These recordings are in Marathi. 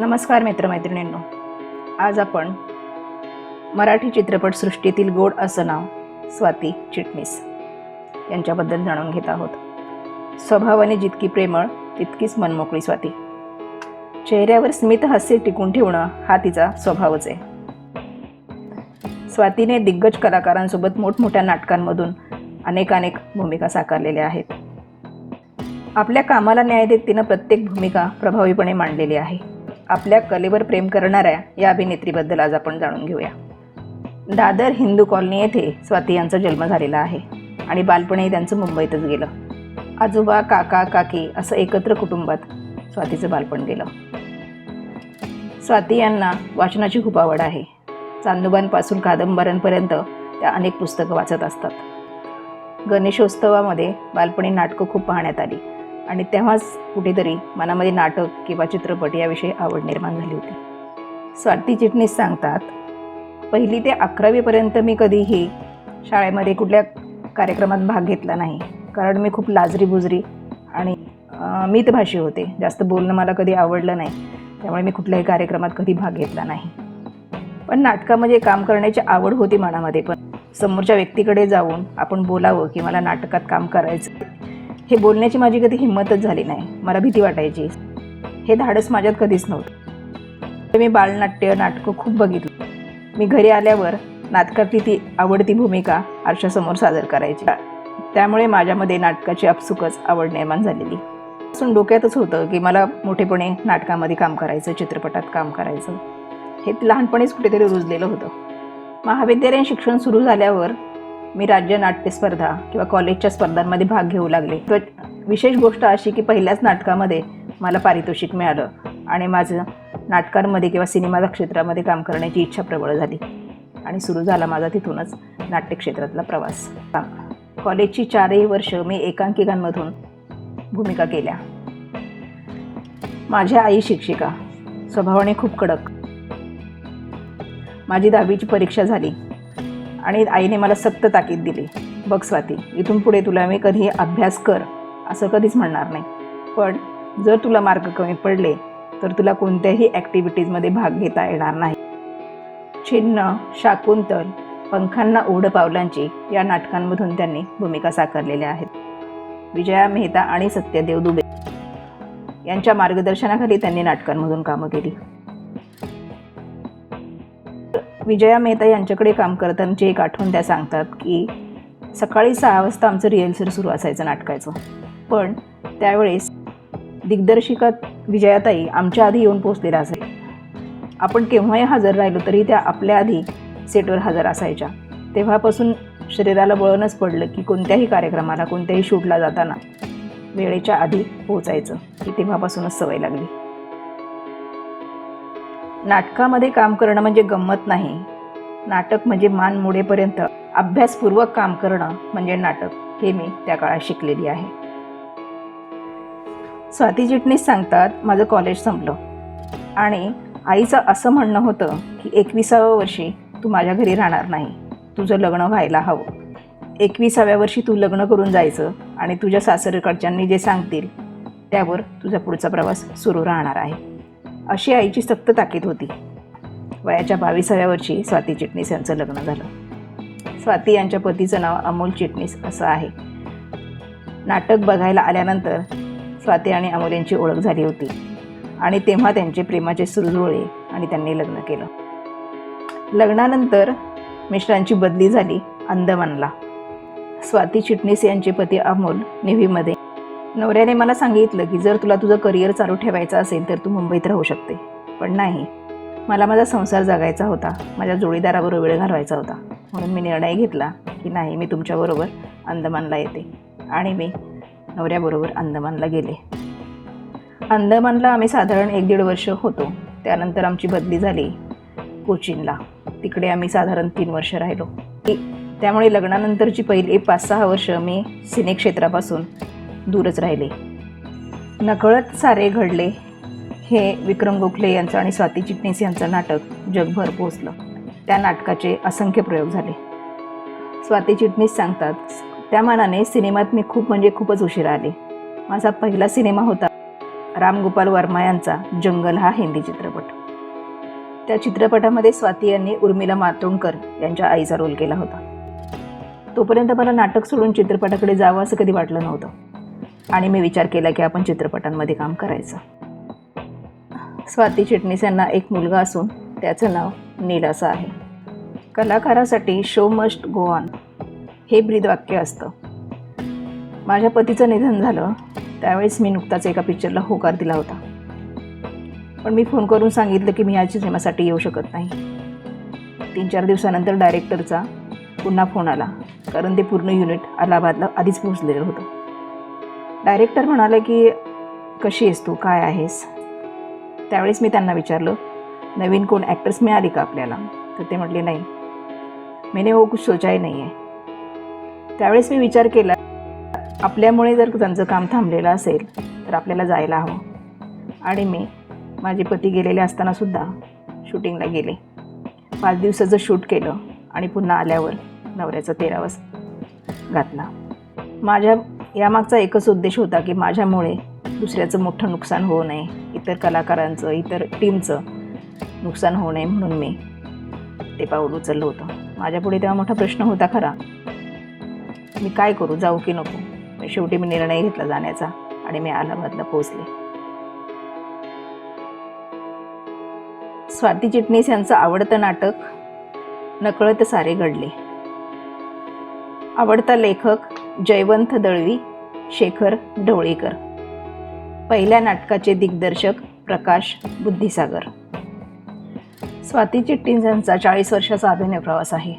नमस्कार मित्रमैत्रिणींनो. आज आपण मराठी चित्रपटसृष्टीतील गोड असं नाव स्वाती चिटणीस यांच्याबद्दल जाणून घेत आहोत. स्वभावाने जितकी प्रेमळ तितकीच मनमोकळी स्वाती. चेहऱ्यावर स्मित हास्य टिकून ठेवणं हा तिचा स्वभावच आहे. स्वातीने दिग्गज कलाकारांसोबत मोठमोठ्या नाटकांमधून अनेकानेक भूमिका साकारलेल्या आहेत. आपल्या कामाला न्याय देत तिनं प्रत्येक भूमिका प्रभावीपणे मांडलेली आहे. आपल्या कलेवर प्रेम करणाऱ्या या अभिनेत्रीबद्दल आज आपण जाणून घेऊया. दादर हिंदू कॉलनी येथे स्वाती यांचा जन्म झालेला आहे आणि बालपणही त्यांचं मुंबईतच गेलं. आजोबा काका काकी असं एकत्र कुटुंबात स्वातीचं बालपण गेलं. स्वाती यांना वाचनाची खूप आवड आहे. चांदोबांपासून कादंबऱ्यांपर्यंत त्या अनेक पुस्तकं वाचत असतात. गणेशोत्सवामध्ये बालपणी नाटकं खूप पाहण्यात आली. आणि तेव्हाच कुठेतरी मनामध्ये नाटक किंवा चित्रपट याविषयी आवड निर्माण झाली होती. स्वाती चिटणीस सांगतात पहिली ते अकरावीपर्यंत मी कधीही शाळेमध्ये कुठल्या कार्यक्रमात भाग घेतला नाही. कारण मी खूप लाजरी बुजरी आणि मितभाषी होते. जास्त बोलणं मला कधी आवडलं नाही. त्यामुळे मी कुठल्याही कार्यक्रमात कधी भाग घेतला नाही. पण नाटकामध्ये काम करण्याची आवड होती मनामध्ये. पण समोरच्या व्यक्तीकडे जाऊन आपण बोलावं की मला नाटकात काम करायचं हे बोलण्याची माझी कधी हिंमतच झाली नाही. मला भीती वाटायची. हे धाडस माझ्यात कधीच नव्हतं. मी बालनाट्य नाटकं खूप बघितलं. मी घरी आल्यावर नाटकातली ती आवडती भूमिका आरशासमोर सादर करायची. त्यामुळे माझ्यामध्ये नाटकाची आपसुकच आवड निर्माण झालेली. असून डोक्यातच होतं की मला मोठेपणे नाटकामध्ये काम करायचं चित्रपटात काम करायचं. हे लहानपणीच कुठेतरी रुजलेलं होतं. महाविद्यालयीन शिक्षण सुरू झाल्यावर मी राज्य नाट्य स्पर्धा किंवा कॉलेजच्या स्पर्धांमध्ये भाग घेऊ लागले. तर विशेष गोष्ट अशी की पहिल्याच नाटकामध्ये मला पारितोषिक मिळालं आणि माझं नाटकांमध्ये किंवा सिनेमा क्षेत्रामध्ये काम करण्याची इच्छा प्रबळ झाली. आणि सुरू झाला माझा तिथूनच नाट्यक्षेत्रातला प्रवास. कॉलेजची चारही वर्ष मी एकांकिकांमधून भूमिका केल्या. माझ्या आई शिक्षिका. स्वभावाने खूप कडक. माझी दहावीची परीक्षा झाली. आणि आईने मला सक्त ताकीद दिली. बघ स्वाती इथून पुढे तुला मी कधी अभ्यास कर असं कधीच म्हणणार नाही. पण जर तुला मार्क कमी पडले तर तुला कोणत्याही ॲक्टिव्हिटीजमध्ये भाग घेता येणार नाही. छिन्न शाकुंतल पंखांना ओढ पावलांची या नाटकांमधून त्यांनी भूमिका साकारलेल्या आहेत. विजया मेहता आणि सत्यदेव दुबे यांच्या मार्गदर्शनाखाली त्यांनी नाटकांमधून कामं केली. विजया मेहता यांच्याकडे काम करतानाची एक आठवण त्या सांगतात की सकाळी सहा वाजता आमचं रिहर्सल सुरू असायचं नाटकाचं. पण त्यावेळेस दिग्दर्शिका विजयाताई आमच्या आधी येऊन पोचलेल्या असायच्या. आपण केव्हाही हजर राहिलो तरी त्या आपल्या आधी सेटवर हजर असायच्या. तेव्हापासून शरीराला वळणच पडलं की कोणत्याही कार्यक्रमाला कोणत्याही शूटला जाताना वेळेच्या आधी पोचायचं ही तेव्हापासूनच सवय लागली. नाटकामध्ये काम करणं म्हणजे गंमत नाही. नाटक म्हणजे मान मोडेपर्यंत अभ्यासपूर्वक काम करणं म्हणजे नाटक हे मी त्या काळात शिकलेली आहे. स्वाती चिटणीस सांगतात माझं कॉलेज संपलं. आणि आईचं असं म्हणणं होतं की एकविसाव्या वर्षी तू माझ्या घरी राहणार नाही. तुझं लग्न व्हायला हवं. एकविसाव्या वर्षी तू लग्न करून जायचं आणि तुझ्या सासरकडच्यांनी जे सांगतील त्यावर तुझा पुढचा प्रवास सुरू राहणार आहे. अशी आईची सक्त ताकीद होती. वयाच्या बावीसाव्या वर्षी स्वाती चिटणीस यांचं लग्न झालं. स्वाती यांच्या पतीचं नाव अमोल चिटणीस असं आहे. नाटक बघायला आल्यानंतर स्वाती आणि अमोल यांची ओळख झाली होती आणि तेव्हा त्यांचे प्रेमाचे सुरू आणि त्यांनी लग्न केलं. लग्नानंतर मिश्रांची बदली झाली अंदमानला स्वाती चिटणीस यांचे पती अमोल नेव्हीमध्ये नवऱ्याने मला सांगितलं की जर तुला तुझं करिअर चालू ठेवायचं असेल तर तू मुंबईत राहू शकते. पण नाही. मला माझा संसार जगायचा होता. माझ्या जोडीदाराबरोबर वेळ घालवायचा होता. म्हणून मी निर्णय घेतला की नाही मी तुमच्याबरोबर अंदमानला येते. आणि मी नवऱ्याबरोबर अंदमानला गेले. अंदमानला आम्ही साधारण एक दीड वर्ष होतो. त्यानंतर आमची बदली झाली कोचीनला. तिकडे आम्ही साधारण तीन वर्ष राहिलो. त्यामुळे लग्नानंतरची पहिली पाच सहा वर्ष मी सिने क्षेत्रापासून दूरच राहिले. नकळत सारे घडले. हे विक्रम गोखले यांचं आणि स्वाती चिटणीस यांचं नाटक जगभर पोचलं त्या नाटकाचे असंख्य प्रयोग झाले. स्वाती चिटणीस सांगतात त्या मानाने सिनेमात मी खूप म्हणजे खूपच उशिरा आले. माझा पहिला सिनेमा होता रामगोपाल वर्मा यांचा जंगल हा हिंदी चित्रपट. त्या चित्रपटामध्ये स्वाती यांनी उर्मिला मातोंडकर यांच्या आईचा रोल केला होता. तोपर्यंत मला नाटक सोडून चित्रपटाकडे जावं असं कधी वाटलं नव्हतं. आणि मी विचार केला की आपण चित्रपटांमध्ये काम करायचं. स्वाती चिटणीस यांना एक मुलगा असून त्याचं नाव नील असं आहे. कलाकारासाठी शो मस्ट गो ऑन हे ब्रीदवाक्य असतं. माझ्या पतीचं निधन झालं त्यावेळेस मी नुकताच एका पिक्चरला होकार दिला होता. पण मी फोन करून सांगितलं की मी या सिनेमासाठी येऊ शकत नाही. तीन चार दिवसानंतर डायरेक्टरचा पुन्हा फोन आला कारण ते पूर्ण युनिट अलाहाबादला आधीच पोहोचलेलं होतं. डायरेक्टर म्हणाले की कशी आहेस तू? काय आहेस? त्यावेळेस मी त्यांना विचारलं नवीन कोण ॲक्टर्स मिळाली का आपल्याला? तर ते म्हटले नाही. मैंने हो कुछ सोचा ही नाही आहे. त्यावेळेस मी विचार केला आपल्यामुळे जर त्यांचं काम थांबलेलं असेल तर आपल्याला जायला हवं. आणि मी माझे पती गेलेले असतानासुद्धा शूटिंगला गेले. पाच दिवसाचं शूट केलं आणि पुन्हा आल्यावर नवऱ्याचा तेरावाच घातला. माझ्या यामागचा एकच उद्देश होता की माझ्यामुळे दुसऱ्याचं मोठं नुकसान होऊ नये इतर कलाकारांचं इतर टीमचं नुकसान होऊ नये म्हणून मी ते पाऊल उचललं होतं. माझ्यापुढे तेव्हा मोठा प्रश्न होता खरा. मी काय करू जाऊ की नको? शेवटी मी निर्णय घेतला जाण्याचा आणि मी अलाहाबादला पोहोचले. स्वाती चिटणीस यांचं आवडतं नाटक नकळत सारे घडले. आवडता लेखक जयवंत दळवी शेखर ढवळीकर. पहिल्या नाटकाचे दिग्दर्शक प्रकाश बुद्धिसागर. स्वाती चिट्टीस यांचा चाळीस वर्षाचा अभिनय प्रवास आहे.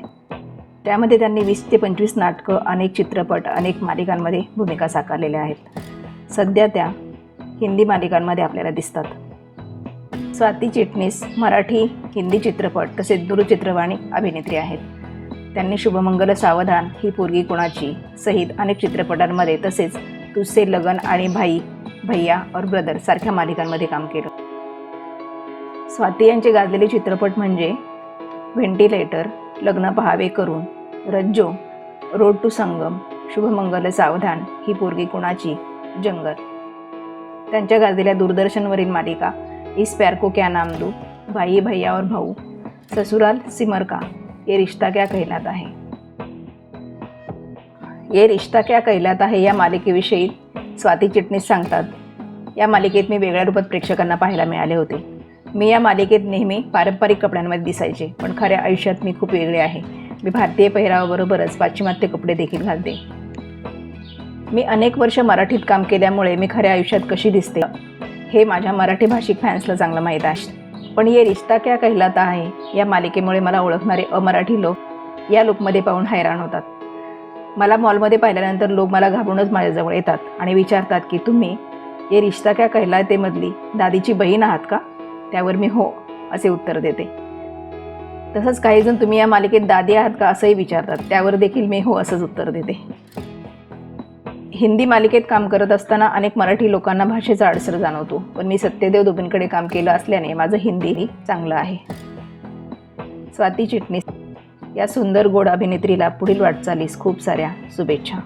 त्यामध्ये त्यांनी वीस ते पंचवीस नाटकं अनेक चित्रपट अनेक मालिकांमध्ये भूमिका साकारलेल्या आहेत. सध्या त्या हिंदी मालिकांमध्ये आपल्याला दिसतात. स्वाती चिटणीस मराठी हिंदी चित्रपट तसेच दूरचित्रवाणी अभिनेत्री आहेत. त्यांनी शुभमंगल सावधान ही पोरगी कुणाची? सहित अनेक चित्रपटांमध्ये तसेच तुझसे लगन आणि भाई भैया और ब्रदर सारख्या मालिकांमध्ये काम केलं. स्वाती यांचे गाजलेले चित्रपट म्हणजे ventilator Lagna Pahave Karun Rajjo road to Sangam Shubhmangal Savdhan ही पोरगी कुणाची? जंगल. त्यांच्या गाजलेल्या दूरदर्शनवरील मालिका इस प्यार को क्या नाम दू? भाई भैया और भाऊ. ससुराल सिमर का ये रिश्ता क्या कहलाता आहे ये रिश्ता क्या कहलाता आहे या मालिकेविषयी स्वाती चिटणीस सांगतात. या मालिकेत मी वेगळ्या रूपात प्रेक्षकांना पाहायला मिळाले होते. मी या मालिकेत नेहमी पारंपरिक कपड्यांमध्ये दिसायचे पण खऱ्या आयुष्यात मी खूप वेगळे आहे. मी भारतीय पेहरावाबरोबरच पाश्चिमात्य कपडे देखील घालते. मी अनेक वर्ष मराठीत काम केल्यामुळे मी खऱ्या आयुष्यात कशी दिसते? हे माझ्या मराठी भाषिक फॅन्सला चांगलं माहीत आहे. पण ये रिश्ता क्या कहलाता आहे या मालिकेमुळे मला ओळखणारे अमराठी लोक या लुकमध्ये पाहून हैराण होतात. मला मॉलमध्ये पाहिल्यानंतर लोक मला घाबरूनच माझ्याजवळ येतात आणि विचारतात की तुम्ही ये रिश्ता क्या कहलातेमधली दादीची बहीण आहात का? त्यावर मी हो असे उत्तर देते. तसंच काहीजण तुम्ही या मालिकेत दादी आहात का? असंही विचारतात. त्यावर देखील मी हो असंच उत्तर देते. हिंदी मालिकेत काम करत असताना अनेक मराठी लोकांना भाषेचा अडसर जाणवतो. पण मी सत्यदेव दुबेंकडे काम केलं असल्याने माझं हिंदीही चांगलं आहे. स्वाती चिटणीस या सुंदर गोड अभिनेत्रीला पुढील वाटचालीस खूप साऱ्या शुभेच्छा.